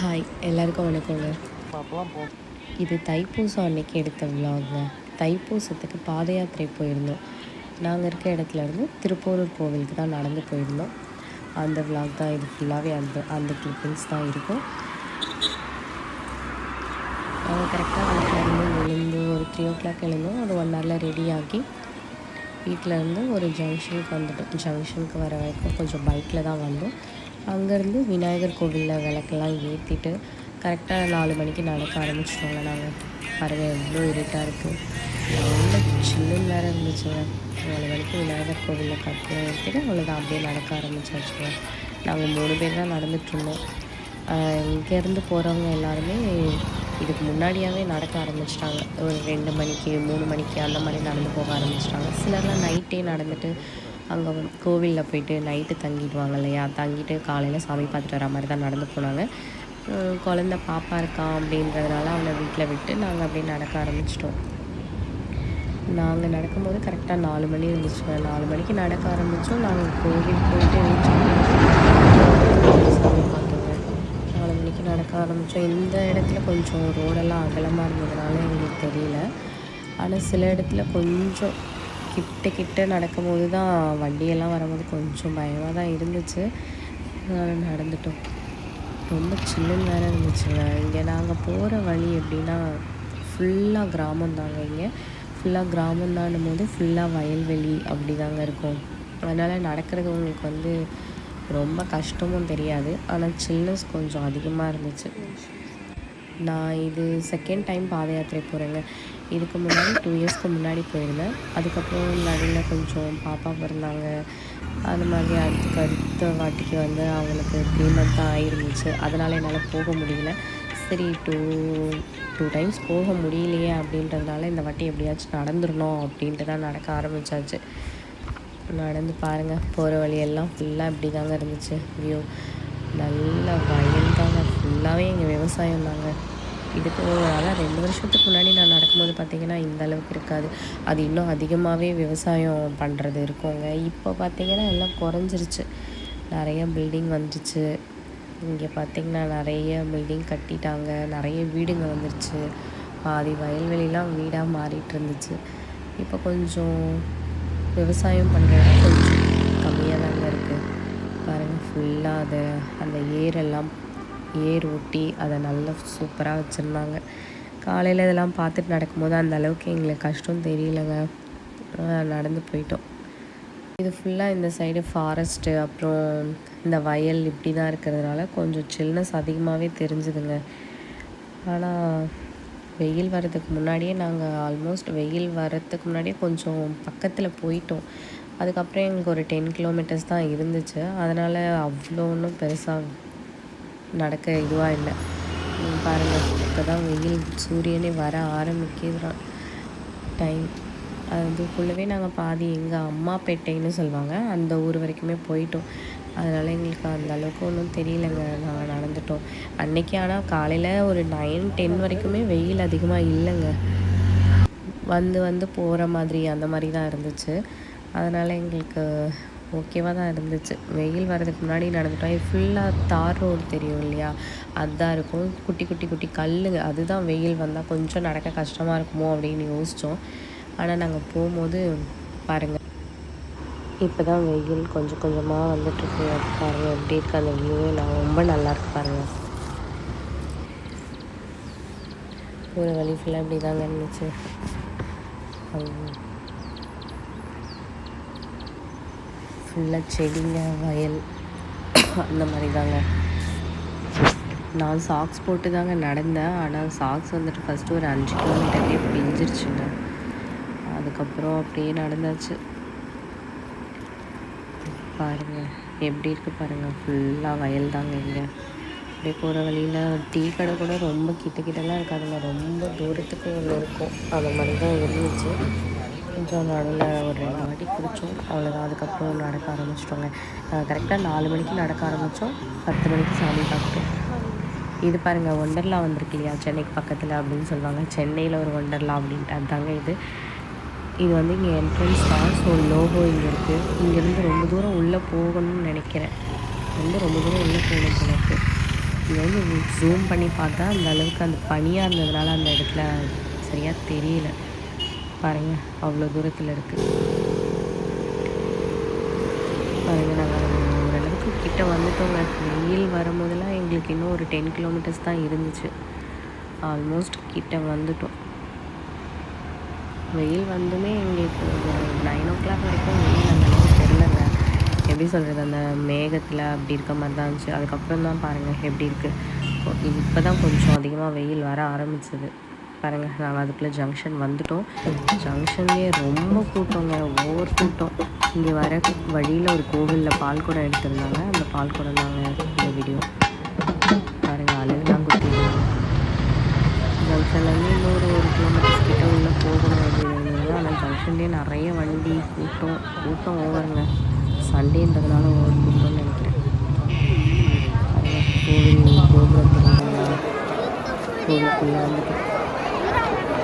Hi எல்லாருக்கும் வணக்கங்க. இது தைப்பூசம் அன்னைக்கு எடுத்த விலாகுங்க தைப்பூசத்துக்கு பாத யாத்திரை போயிருந்தோம். நாங்கள் இருக்க இடத்துல இருந்து திருப்போரூர் கோவிலுக்கு தான் நடந்து போயிருந்தோம். அந்த விலாக் தான் இது ஃபுல்லாகவே அந்த அந்த கிளிப்பிங்ஸ் தான் இருக்கும். நாங்கள் கரெக்டாக வீட்டில் இருந்து எழுந்து ஒரு த்ரீ ஓ கிளாக் எழுந்தோம். ஒரு ஒன் ஹவரில் ரெடி ஆகி வீட்டில் இருந்து ஒரு ஜங்ஷனுக்கு வந்துட்டோம். ஜங்ஷனுக்கு வர வரைக்கும் கொஞ்சம் பைக்கில் தான் வந்தோம். அங்கேருந்து விநாயகர் கோவிலில் விளக்கெல்லாம் ஏற்றிட்டு கரெக்டாக நாலு மணிக்கு நடக்க ஆரம்பிச்சிட்டோங்க நாங்கள். பாருங்கள் எவ்வளோ இருட்டாக இருக்குது நல்ல சில்லுன்னு வேறு இருந்துச்சுங்க. நாலு மணிக்கு விநாயகர் கோவிலில் கட்டி ஏற்றிட்டு அவ்வளோதான் அப்படியே நடக்க ஆரம்பிச்சாச்சுங்க. நாங்கள் மூணு பேர் தான் நடந்துகிட்ருந்தோம் இங்கேருந்து போகிறவங்க எல்லாருமே இதுக்கு முன்னாடியாகவே நடக்க ஆரம்பிச்சிட்டாங்க. ஒரு ரெண்டு மணிக்கு மூணு மணிக்கு அந்த மாதிரி நடந்து போக ஆரம்பிச்சிட்டாங்க. சிலர்லாம் நைட்டே நடந்துட்டு அங்கே கோவிலில் போயிட்டு நைட்டு தங்கிடுவாங்க இல்லையா? தங்கிட்டு காலையில் சாமி பார்த்துட்டு வர மாதிரி தான் நடந்து போனாங்க. குழந்த பாப்பா இருக்கான் அப்படின்றதுனால அவனை வீட்டில் விட்டு நாங்கள் அப்படியே நடக்க ஆரம்பிச்சிட்டோம். நாங்கள் நடக்கும்போது கரெக்டாக நாலு மணி இருந்துச்சு நாலு மணிக்கு நடக்க ஆரம்பித்தோம் நாங்கள் கோவில் போயிட்டு reach சாமி பார்த்தோங்க. நாலு மணிக்கு நடக்க ஆரம்பித்தோம் இந்த இடத்துல கொஞ்சம் ரோடெல்லாம் அகலமாக இருந்ததுனால எங்களுக்கு தெரியல. ஆனால் சில இடத்துல கொஞ்சம் கிட்ட கிட்ட நடக்கும்போது தான் வண்டியெல்லாம் வரும்போது கொஞ்சம் பயமாக தான் இருந்துச்சு. அதனால் நடந்துட்டோம். ரொம்ப சில்லுன்னு வேறு இருந்துச்சுங்க. இங்கே நாங்கள் போகிற வழி எப்படின்னா ஃபுல்லாக கிராமம் தாங்க இங்கே. ஃபுல்லாக கிராமம் தானும் போது ஃபுல்லாக வயல்வெளி அப்படி தாங்க இருக்கும். அதனால் நடக்கிறது உங்களுக்கு வந்து ரொம்ப கஷ்டமும் தெரியாது. ஆனால் சில்னஸ் கொஞ்சம் அதிகமாக இருந்துச்சு. நான் இது செகண்ட் டைம் பாத யாத்திரை போகிறேங்க இதுக்கு முன்னாடி டூ இயர்ஸ்க்கு முன்னாடி போயிருந்தேன். அதுக்கப்புறம் நடுவில் கொஞ்சம் பாப்பா பிறந்தாங்க அந்த மாதிரி அடுத்துக்கு அடுத்த வாட்டிக்கு வந்து அவங்களுக்கு த்ரீ மந்த் தான் ஆயிருந்துச்சு. அதனால் என்னால் போக முடியல. சரி டூ டூ டைம்ஸ் போக முடியலையே அப்படின்றதுனால இந்த வாட்டி எப்படியாச்சும் நடந்துடணும் அப்படின்ட்டு தான் நடக்க ஆரம்பிச்சாச்சு. நடந்து பாருங்கள் போகிற வழியெல்லாம் ஃபுல்லாக இப்படி தாங்க இருந்துச்சு. வியூ நல்ல வயல் தாங்க ஃபுல்லாகவே எங்கள் விவசாயம் தாங்க. இதுக்கு அதான் ரெண்டு வருஷத்துக்கு முன்னாடி நான் நடக்கும்போது பார்த்தீங்கன்னா இந்த அளவுக்கு இருக்காது. அது இன்னும் அதிகமாகவே விவசாயம் பண்ணுறது இருக்குங்க. இப்போ பார்த்தீங்கன்னா எல்லாம் குறைஞ்சிருச்சு. நிறைய பில்டிங் வந்துருச்சு. இங்கே பார்த்தீங்கன்னா நிறைய பில்டிங் கட்டிட்டாங்க. நிறைய வீடுங்க வந்துருச்சு. பாதி வயல்வெளிலாம் வீடாக மாறிட்டு இருந்துச்சு. இப்போ கொஞ்சம் விவசாயம் பண்ணுறது கொஞ்சம் கம்மியாக தாங்க இருக்குது பாருங்கள் ஃபுல்லாக அதை அந்த ஏரெல்லாம் ஏர் ஓட்டி அதை நல்லா சூப்பராக வச்சுருந்தாங்க. காலையில் இதெல்லாம் பார்த்துட்டு நடக்கும்போது அந்த அளவுக்கு எங்களுக்கு கஷ்டம் தெரியலங்க. நடந்து போயிட்டோம். இது ஃபுல்லாக இந்த சைடு ஃபாரஸ்ட்டு அப்புறம் இந்த வயல் இப்படி தான் இருக்கிறதுனால கொஞ்சம் சில்னஸ் அதிகமாகவே தெரிஞ்சுதுங்க. ஆனால் வெயில் வர்றதுக்கு முன்னாடியே நாங்கள் ஆல்மோஸ்ட் வெயில் வர்றதுக்கு முன்னாடியே கொஞ்சம் பக்கத்தில் போயிட்டோம். அதுக்கப்புறம் எங்களுக்கு ஒரு டென் கிலோமீட்டர்ஸ் தான் இருந்துச்சு. அதனால் அவ்வளோ ஒன்றும் பெருசாக நடக்க இதுவாக இல்லை. பாருங்கள் இப்போ தான் வெயில் சூரியனே வர ஆரம்பிக்கிறான் டைம் அதுக்குள்ளவே நாங்கள் பாதி எங்கள் அம்மா பேட்டைன்னு சொல்லுவாங்க. அந்த ஊர் வரைக்குமே போயிட்டோம். அதனால் எங்களுக்கு அந்த அளவுக்கு ஒன்றும் தெரியலங்க. நாங்கள் நடந்துட்டோம். அன்னைக்கு ஆனால் காலையில் ஒரு நைன் டென் வரைக்குமே வெயில் அதிகமாக இல்லைங்க. வந்து வந்து போகிற மாதிரி அந்த மாதிரி தான் இருந்துச்சு. அதனால் எங்களுக்கு ஓகேவாக தான் இருந்துச்சு. வெயில் வர்றதுக்கு முன்னாடி நடந்துட்டோம். ஃபுல்லாக தார் ரோடு தெரியும் இல்லையா? அதுதான் இருக்கும். குட்டி குட்டி குட்டி கல்லுங்க. அதுதான் வெயில் வந்தால் கொஞ்சம் நடக்க கஷ்டமாக இருக்குமோ அப்படின்னு யோசித்தோம் ஆனால் நாங்கள் போகும்போது பாருங்கள் இப்போ தான் வெயில் கொஞ்சம் கொஞ்சமாக வந்துட்டுருக்கு. பாருங்கள் எப்படி இருக்கு அந்த வியூவே நான் ரொம்ப நல்லாயிருக்கு பாருங்கள் ஒரு வழி ஃபுல்லாக இப்படி தாங்க இருந்துச்சு. ஃபுல்லாக செடிங்க வயல் அந்த மாதிரி தாங்க நான் சாக்ஸ் போட்டு தாங்க நடந்தேன். ஆனால் சாக்ஸ் வந்துட்டு ஃபஸ்ட்டு ஒரு அஞ்சு கிலோமீட்டர்லேயே பிஞ்சிருச்சுங்க. அதுக்கப்புறம் அப்படியே நடந்தாச்சு. பாருங்க எப்படி இருக்குது பாருங்கள் ஃபுல்லாக வயல் தாங்க இங்கே. அப்படியே போகிற வழியில் டீ கடை கூட ரொம்ப கிட்ட கிட்டலாம் இருக்காதுங்க. ரொம்ப தூரத்துக்கு ஒன்று இருக்கும். அந்த மாதிரி தான் இருந்துச்சு. கொஞ்சம் நடுவில் ஒரு ரெண்டு வாட்டி குடித்தோம் அவ்வளோதான் அதுக்கப்புறம் நடக்க ஆரம்பிச்சிட்டோங்க. கரெக்டாக நாலு மணிக்கு நடக்க ஆரம்பித்தோம். பத்து மணிக்கு சாமி பார்த்துட்டோம் இது பாருங்கள் ஒண்டர்லா வந்திருக்கு இல்லையா? சென்னைக்கு பக்கத்தில் அப்படின்னு சொல்லுவாங்க. சென்னையில் ஒரு ஒண்டர்லா அப்படின்ட்டு. அதுதாங்க இது. இது வந்து இங்கே என்ட்ரன்ஸ் தான். ஸோ லோகோ இங்கே இருக்குது இங்கேருந்து ரொம்ப தூரம் உள்ளே போகணும்னு நினைக்கிறேன். வந்து ரொம்ப தூரம் உள்ளே போகணும் எனக்கு இங்கே வந்து ஜூம் பண்ணி பார்த்தா அந்த அளவுக்கு அந்த பனியாக இருந்ததுனால அந்த இடத்துல சரியாக தெரியல. பாருங்கள் அவ்வளோ தூரத்தில் இருக்குது பாருங்கள் நாங்கள் ஓரளவுக்கு கிட்ட வந்துட்டோங்க. வெயில் வரும்போதெல்லாம் எங்களுக்கு இன்னும் ஒரு டென் கிலோமீட்டர்ஸ் தான் இருந்துச்சு. ஆல்மோஸ்ட் கிட்ட வந்துட்டோம். வெயில் வந்துமே எங்களுக்கு ஒரு நைன் ஓ கிளாக் வரைக்கும் வெயில் அந்த அளவுக்கு தெரிலங்க எப்படி சொல்கிறது அந்த மேகத்தில் அப்படி இருக்க மாதிரி தான் இருந்துச்சு. அதுக்கப்புறம் தான் பாருங்கள் எப்படி இருக்குது இப்போ தான் கொஞ்சம் அதிகமாக வெயில் வர ஆரம்பிச்சது. பாருங்கள் நாங்கள் அதுக்குள்ளே ஜங்ஷன் வந்துட்டோம். ஜங்ஷன்லேயே ரொம்ப கூட்டங்க ஒவ்வொரு கூட்டம். இங்கே வர வழியில் ஒரு கோவிலில் பால் குடம் எடுத்திருந்தாங்க. அந்த பால் குடம் தாங்க இந்த வீடியோ பாருங்கள் அழகுலாம் கொடுத்துருந்தாங்க ஜங்ஷன்லேருந்து இன்னொரு ஒரு கிலோமீட்டர்ஸ் கிட்ட உள்ளே போகணும் அப்படின்னு ஆனால் ஜங்ஷன்லேயே நிறைய வண்டி கூட்டம் கூட்டம் ஓவருங்க. சண்டேன்றதுனால ஓவர் கூட்டம்னு நினைக்கிறேன். கோவில் கோபுரத்தில் கோவிலுக்குள்ளே வந்துட்டு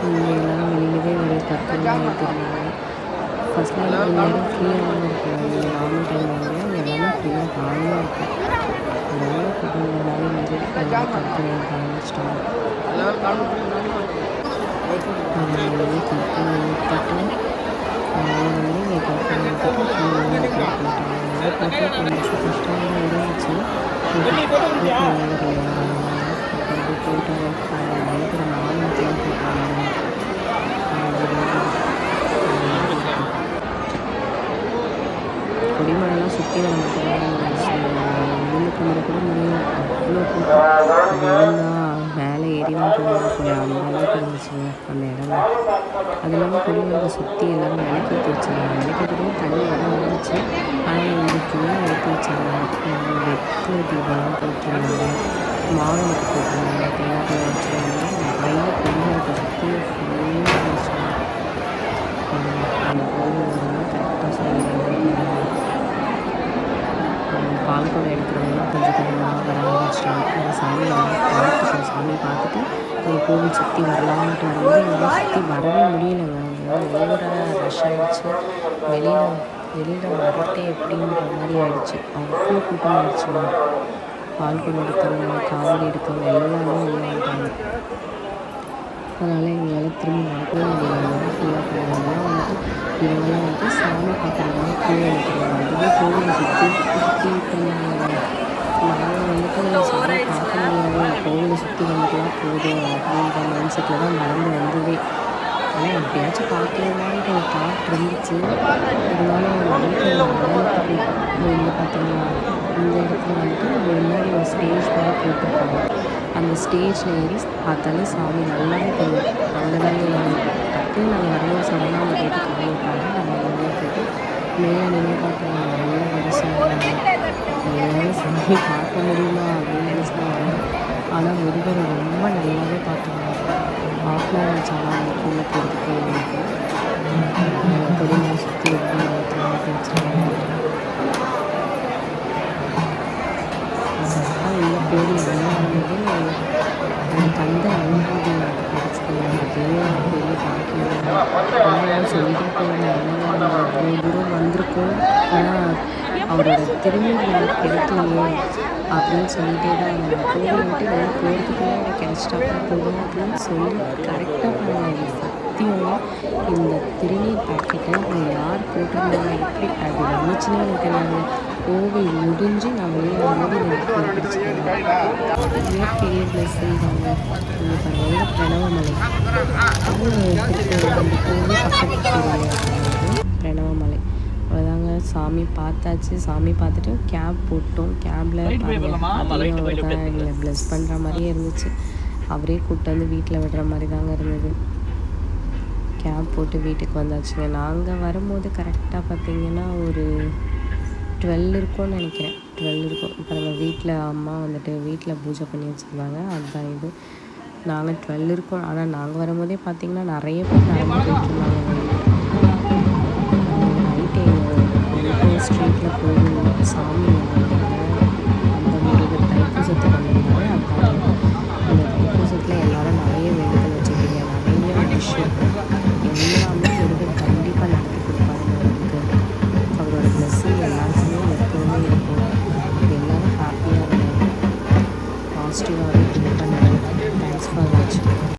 எல்லோரும் வெளியிலவே ஒரு தற்கொலை எடுத்துருந்தாங்க ஃபஸ்ட்டில் எல்லாரும் நேரம் ஃப்ரீயாக இருக்கும் நீங்கள் நார்மல் டைம் எல்லாமே ஃப்ரீயாக காலியாக இருக்கும் ரொம்ப குடும்பங்களாலே இங்கே தற்கொலை ஆரம்பிச்சிட்டாங்க கற்பனை விட்டுட்டு அதனால் வந்து கற்பனை கொஞ்சம் கஷ்டமாக இருந்துச்சு போயிட்டாங்க பயங்கர கொடிமலைலாம் சுற்றி வர மட்டும்தான் கூட முடியும் அவ்வளோ கூட்டம் மேலே ஏறிலாம் போகணும் போய் அந்த அளவுக்கு இருந்துச்சு அந்த இடம் அது இல்லாமல் கொடிமலை சுற்றி எல்லாரும் விளக்கேற்றி வச்சாங்க விளக்கேற்றி தண்ணி இடம் இருந்துச்சு ஆனால் எங்களுக்கு ஃபுல்லாக விளக்கி வச்சாங்க வெற்றில தீபம்லாம் போட்டிருந்தாங்க மாவிளக்கு போட்டிருந்தாங்க தேங்காய் வச்சுருந்தாங்க நிறைய கொடிமலை சுற்றி ஃபுல்லாக வச்சுருந்தாங்க அந்த கோவில் வந்து கரெக்டாக சொல்லிடுறாங்க பால் குடம் எடுக்கிறவங்களாம் கொஞ்சம் கொஞ்சமாக வர ஆரம்பிச்சிட்டாங்க அந்த சாமியை பார்த்துட்டோம் சாமியை பார்த்துட்டு அந்த கோவில் சுற்றி வரலான்ட்டு வரும்போது எங்களால் சுற்றி வரவே முடியலைங்க ஓவராக ரஷ் ஆகிடுச்சு வெளியில் வெளியில் வரட்டே எப்படின்ற மாதிரி ஆகிடுச்சு அவ்வளோ கூட்டம் ஆயிடுச்சுங்க. பால் குடம் எடுக்கிறவங்க காவடி எடுக்கிறவங்க எல்லாமே உள்ளே அதனால் எங்களால் திரும்ப நடக்கவே முடியாது ஃபுல்லாக போனதுனால வந்துட்டு இவங்கெல்லாம் வந்துட்டு சாமி பார்க்குறதுனால கோவில் எடுக்கிறாங்க அதுவே கோவிலை சுற்றி சுற்றி பண்ணுவாங்க நாங்கள் வந்துட்டு சாமி பார்க்க முடியாது கோவிலை சுற்றி வந்துட்டுலாம் போதும் அப்படின்ற மைண்ட் செட்டில் தான் நடந்து வந்ததே. ஆனால் எப்படியாச்சும் பார்க்கலான்ட்டு ஒரு தாட் இருந்துச்சு. இருந்தாலும் நம்பிக்கை இங்கே பார்த்தீங்களா இந்த இடத்துல வந்துட்டு முன்னாடி ஒரு ஸ்டேஜ் மாதிரி போட்டிருப்பாங்க அந்த ஸ்டேஜில் ஏறி பார்த்தாலே சாமி நல்லாவே தெரியும். அங்கே தான் டக்குன்னு நாங்கள் வரும்போது சொன்னால் அவங்க கேட்டு காமிப்பாங்க நாங்கள் உள்ளே போயிட்டு மேலே நின்று பார்க்குறாங்க நல்லா வரிசையாக எல்லோரும் சாமி பார்க்க முடியுமா அப்படின்னு நினச்சி ஆனால் முருகரை ரொம்ப நல்லாவே பார்த்துருவாங்க ஆஃப்லைன் சேனல் அந்த கீழே போகிறதுக்கு எங்களுக்கு நான் சுற்றி எப்படி பேர் வச்சுருக்காங்க கரெக்டாக உள்ள கோவில் என்ன ஆனது எனக்கு எனக்கு பெரிய பாக்கியம் எல்லாம் தூரம் வந்திருக்கோம் ஆனால் அவரோட திரும்பி எனக்கு கிடைக்கலையே அப்படின்னு சொல்லிட்டே தான் இருந்தாங்க. கோவில் விட்டு வெளியே போகிறதுக்குள்ளே எனக்கு கிடச்சிட்டா போதும் அப்படின்னு சொல்லி கரெக்டாக பண்ணுவாங்க. சத்தியமாக இந்த திருநீர் பாக்கெட்டை அவங்க யார் போட்டிருந்தாங்க எப்படி அது வந்துச்சுன்னு எனக்கு தெரியாங்க கோவில் முடிஞ்சு நான் வெளியே வந்து எனக்கு கண்டுபிடிச்சிருக்கேன் பெரிய பிளஸ்ஸிங் தாங்க இங்கே பாருங்க பிரணவமலை. திருப்பூர் அந்த கோவில் பக்கத்து சாமி பார்த்தாச்சு. சாமி பார்த்துட்டு கேப் போட்டோம். கேபில் தான் எங்களை ப்ளஸ் பண்ணுற மாதிரியே இருந்துச்சு. அவரே கூப்பிட்டு வந்து வீட்டில் விடுற மாதிரி தாங்க இருந்தது. கேப் போட்டு வீட்டுக்கு வந்தாச்சுங்க. நாங்கள் வரும்போது கரெக்டாக பார்த்தீங்கன்னா ஒரு டுவெல் இருக்கும்னு நினைக்கிறேன். டுவெல் இருக்கும். இப்போ நம்ம வீட்டில் அம்மா வந்துட்டு வீட்டில் பூஜை பண்ணி வச்சுருந்தாங்க. அதுதான் இது. நாங்கள் டுவெல் இருக்கோம். ஆனால் நாங்கள் வரும்போதே பார்த்திங்கன்னா நிறைய பேர் நடந்து போயிட்டுருந்தாங்க ஸ்ட்ரீட்டில் கோவில் சாமி